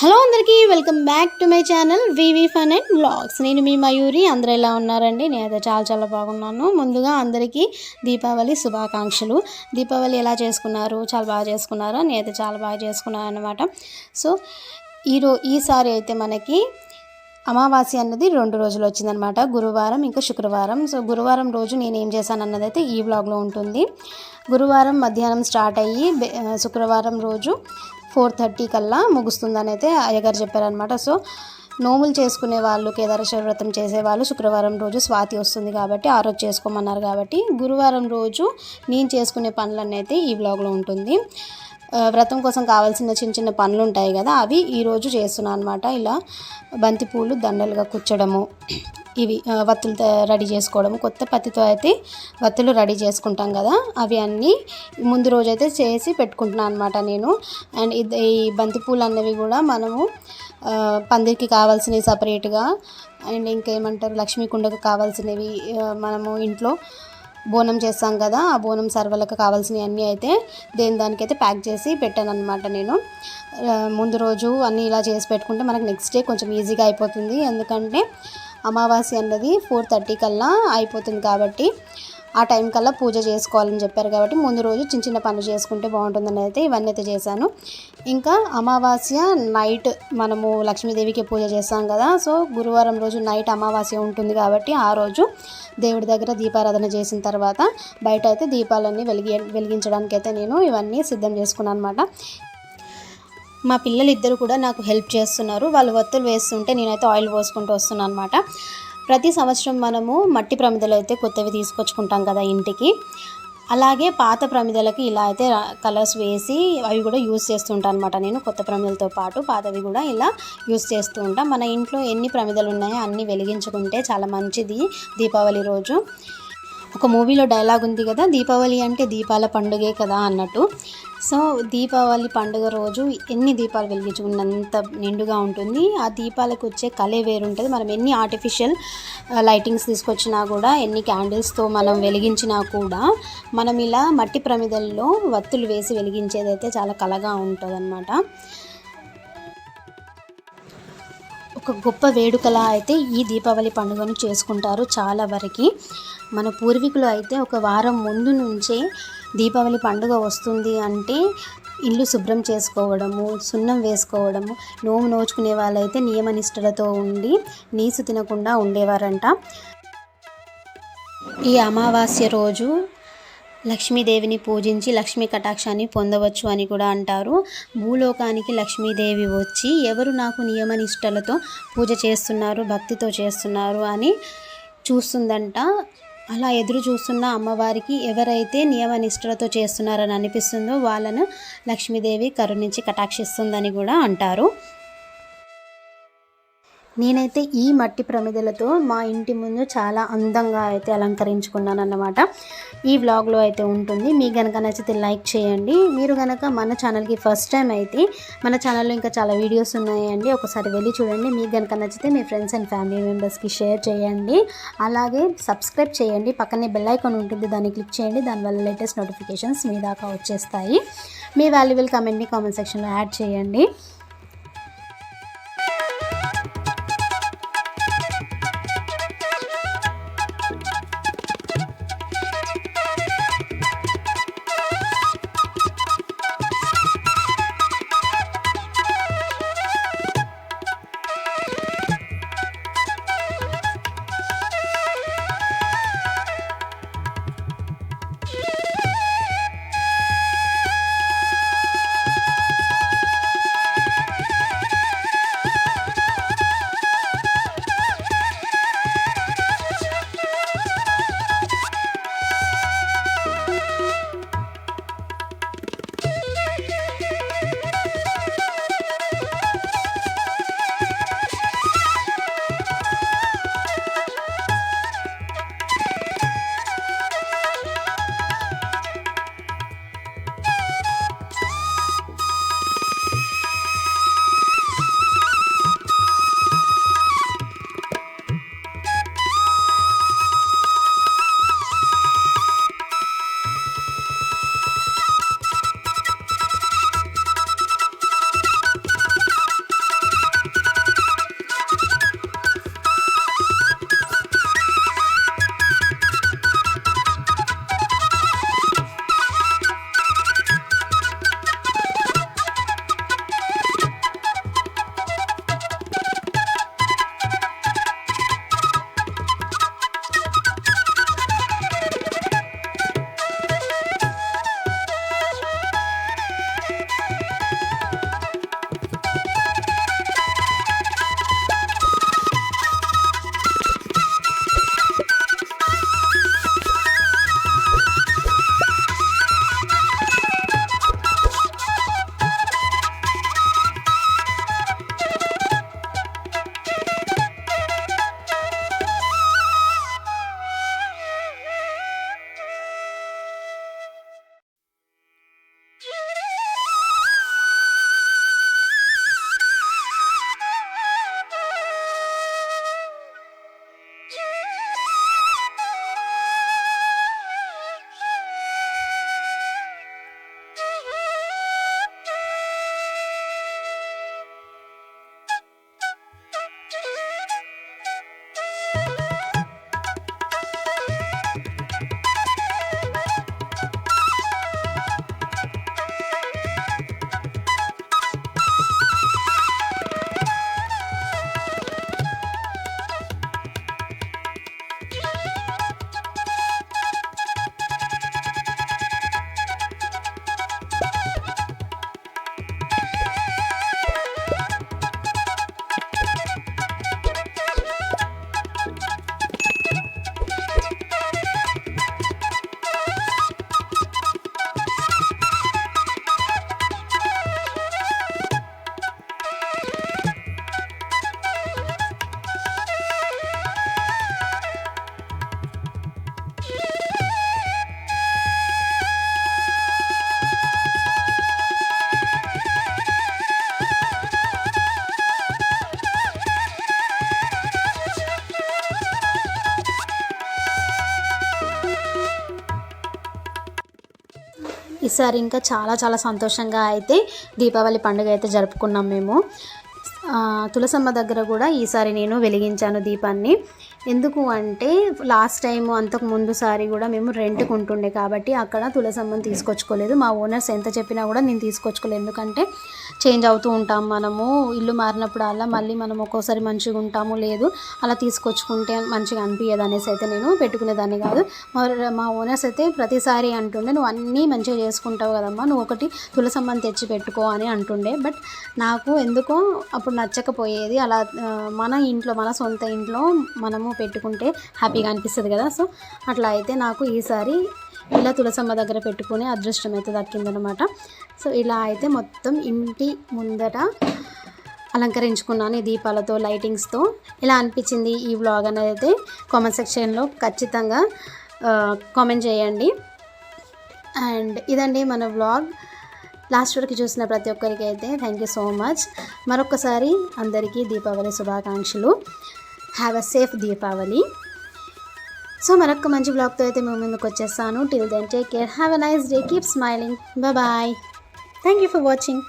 Hello అందరికీ welcome back to my channel Vivi fun and vlogs నేను మీ మయూరి అందరూ ఎలా ఉన్నారండి? నేనైతే చాలా చాలా బాగున్నాను. ముందుగా అందరికీ దీపావళి శుభాకాంక్షలు. దీపావళి ఎలా చేసుకున్నారు? చాలా బాగా చేసుకున్నారా? నేనైతే చాలా బాగా చేసుకున్నాను అనమాట సో ఈరో ఈసారి అయితే మనకి అమావాస్య అన్నది రెండు రోజులు వచ్చిందనమాట గురువారం ఇంకా శుక్రవారం. సో గురువారం రోజు నేను ఏం చేశాను అన్నది అయితే ఈ వ్లాగ్లో ఉంటుంది. గురువారం మధ్యాహ్నం స్టార్ట్ అయ్యి శుక్రవారం రోజు ఫోర్ థర్టీ కల్లా ముగుస్తుందని అయితే అయ్యగారు చెప్పారనమాట సో నోములు చేసుకునే వాళ్ళు కేదారేశ్వర వ్రతం చేసేవాళ్ళు శుక్రవారం రోజు స్వాతి వస్తుంది కాబట్టి ఆ రోజు చేసుకోమన్నారు కాబట్టి గురువారం రోజు నేను చేసుకునే పనులన్నీ అయితే ఈ బ్లాగ్లో ఉంటుంది. వ్రతం కోసం కావాల్సిన చిన్న చిన్న పనులు ఉంటాయి కదా అవి ఈరోజు చేస్తున్నాను అనమాట ఇలా బంతిపూలు దండలుగా కుచ్చడము ఇవి వత్తులు రెడీ చేసుకోవడము కొత్త పత్తితో అయితే వత్తులు రెడీ చేసుకుంటాం కదా అవి అన్నీ ముందు రోజు అయితే చేసి పెట్టుకుంటున్నాను అనమాట నేను. అండ్ ఇది ఈ బంతిపూలు అన్నవి కూడా మనము పందిరికి కావాల్సినవి సపరేట్గా అండ్ ఇంకేమంటారు లక్ష్మీ కుండకు కావాల్సినవి మనము ఇంట్లో బోనం చేస్తాం కదా ఆ బోనం సర్వలకు కావాల్సినవి అన్నీ అయితే దేని దానికైతే ప్యాక్ చేసి పెట్టాను అనమాట నేను ముందు రోజు అన్నీ ఇలా చేసి పెట్టుకుంటే మనకు నెక్స్ట్ డే కొంచెం ఈజీగా అయిపోతుంది. ఎందుకంటే అమావాస్య అన్నది ఫోర్ థర్టీ కల్లా అయిపోతుంది కాబట్టి ఆ టైం కల్లా పూజ చేసుకోవాలని చెప్పారు కాబట్టి ముందు రోజు చిన్న చిన్న పనులు చేసుకుంటే బాగుంటుందని అయితే ఇవన్నీ అయితే చేశాను. ఇంకా అమావాస్య నైట్ మనము లక్ష్మీదేవికి పూజ చేస్తాం కదా సో గురువారం రోజు నైట్ అమావాస్య ఉంటుంది కాబట్టి ఆ రోజు దేవుడి దగ్గర దీపారాధన చేసిన తర్వాత బయట అయితే దీపాలన్నీ వెలిగి వెలిగించడానికి అయితే నేను ఇవన్నీ సిద్ధం చేసుకున్నాను అనమాట మా పిల్లలు ఇద్దరు కూడా నాకు హెల్ప్ చేస్తున్నారు. వాళ్ళు ఒత్తులు వేస్తుంటే నేనైతే ఆయిల్ పోసుకుంటూ వస్తున్నాను అనమాట ప్రతి సంవత్సరం మనము మట్టి ప్రమిదలు అయితే కొత్తవి తీసుకొచ్చుకుంటాం కదా ఇంటికి. అలాగే పాత ప్రమిదలకి ఇలా అయితే కలర్స్ వేసి అవి కూడా యూస్ చేస్తుంటాను అనమాట నేను కొత్త ప్రమిదలతో పాటు. పాతవి కూడా ఇలా యూస్ చేస్తూ ఉంటాను మన ఇంట్లో ఎన్ని ప్రమిదలు ఉన్నాయో అన్ని వెలిగించుకుంటే చాలా మంచిది దీపావళి రోజు. ఒక మూవీలో డైలాగ్ ఉంది కదా దీపావళి అంటే దీపాల పండుగే కదా అన్నట్టు. సో దీపావళి పండుగ రోజు ఎన్ని దీపాలు వెలిగించుకున్నంత నిండుగా ఉంటుంది. ఆ దీపాలకు వచ్చే కలే వేరుంటుంది. మనం ఎన్ని ఆర్టిఫిషియల్ లైటింగ్స్ uh, తీసుకొచ్చినా కూడా ఎన్ని క్యాండిల్స్తో మనం వెలిగించినా కూడా మనం ఇలా మట్టి ప్రమిదల్లో వత్తులు వేసి వెలిగించేదైతే చాలా కలగా ఉంటుంది ఒక గొప్ప వేడుకలా అయితే ఈ దీపావళి పండుగను చేసుకుంటారు చాలా వరకు. మన పూర్వీకులు అయితే ఒక వారం ముందు నుంచే దీపావళి పండుగ వస్తుంది అంటే ఇల్లు శుభ్రం చేసుకోవడము సున్నం వేసుకోవడము నోము నోచుకునే వాళ్ళైతే నియమనిష్టలతో ఉండి నీసు తినకుండా ఉండేవారంట. ఈ అమావాస్య రోజు లక్ష్మీదేవిని పూజించి లక్ష్మీ కటాక్షాన్ని పొందవచ్చు అని కూడా అంటారు. భూలోకానికి లక్ష్మీదేవి వచ్చి ఎవరు నాకు నియమనిష్టలతో పూజ చేస్తున్నారు భక్తితో చేస్తున్నారు అని చూస్తుందంట. అలా ఎదురు చూస్తున్న అమ్మవారికి ఎవరైతే నియమనిష్టలతో చేస్తున్నారని అనిపిస్తుందో వాళ్ళను లక్ష్మీదేవి కరుణించి కటాక్షిస్తుందని కూడా అంటారు. నేనైతే ఈ మట్టి ప్రమిదలతో మా ఇంటి ముందు చాలా అందంగా అయితే అలంకరించుకున్నాను అన్నమాట ఈ వ్లాగ్లో అయితే ఉంటుంది. మీకు కనుక నచ్చితే లైక్ చేయండి. మీరు కనుక మన ఛానల్కి ఫస్ట్ టైం అయితే మన ఛానల్లో ఇంకా చాలా వీడియోస్ ఉన్నాయండి. ఒకసారి వెళ్ళి చూడండి. మీకు కనుక నచ్చితే మీ ఫ్రెండ్స్ అండ్ ఫ్యామిలీ మెంబర్స్కి షేర్ చేయండి. అలాగే సబ్స్క్రైబ్ చేయండి. పక్కనే బెల్ ఐకాన్ ఉంటుంది. దాన్ని క్లిక్ చేయండి. దానివల్ల లేటెస్ట్ నోటిఫికేషన్స్ మీ దాకా వచ్చేస్తాయి. మీ వాల్యుబుల్ కమెంట్ని కామెంట్ సెక్షన్లో యాడ్ చేయండి. ఈసారి ఇంకా చాలా చాలా సంతోషంగా అయితే దీపావళి పండుగ అయితే జరుపుకున్నాం మేము. తులసమ్మ దగ్గర కూడా ఈసారి నేను వెలిగించాను దీపాన్ని. ఎందుకు అంటే లాస్ట్ టైం అంతకు ముందు సారి కూడా మేము రెంట్కి ఉంటుండే కాబట్టి అక్కడ తులసమ్మని తీసుకొచ్చుకోలేదు. మా ఓనర్స్ ఎంత చెప్పినా కూడా నేను తీసుకొచ్చుకోలేదు. ఎందుకంటే చేంజ్ అవుతూ ఉంటాం మనము. ఇల్లు మారినప్పుడు అలా మళ్ళీ మనం ఒక్కోసారి మంచిగా ఉంటాము లేదు అలా తీసుకొచ్చుకుంటే మంచిగా అనిపించదు అనేసి అయితే నేను పెట్టుకునేదాన్ని కాదు. మా- ఓనర్స్ అయితే ప్రతిసారి అంటుండే నువ్వు అన్నీ మంచిగా చేసుకుంటావు కదమ్మా నువ్వు ఒకటి తులసమ్మని తెచ్చి పెట్టుకో అని అంటుండే. బట్ నాకు ఎందుకో అప్పుడు నచ్చకపోయేది. అలా మన ఇంట్లో మన సొంత ఇంట్లో మనము పెట్టుకుంటే హ్యాపీగా అనిపిస్తుంది కదా. సో అట్లా అయితే నాకు ఈసారి ఇలా తులసమ్మ దగ్గర పెట్టుకునే అదృష్టం అయితే దక్కిందనమాట సో ఇలా అయితే మొత్తం ఇంటి ముందట అలంకరించుకున్నాను ఈ దీపాలతో లైటింగ్స్తో. ఇలా అనిపించింది ఈ వ్లాగ్ అనేది అయితే కామెంట్ సెక్షన్లో ఖచ్చితంగా కామెంట్ చేయండి. అండ్ ఇదండి మన వ్లాగ్. లాస్ట్ వరకు చూసిన ప్రతి ఒక్కరికి అయితే థ్యాంక్ యూ సో మచ్. మరొకసారి అందరికీ దీపావళి శుభాకాంక్షలు. Have a safe Deepavali so మరొక మంచి బ్లాగ్తో అయితే మేము ముందుకు వచ్చేస్తాను. Till then take care have a nice day keep smiling bye thank you for watching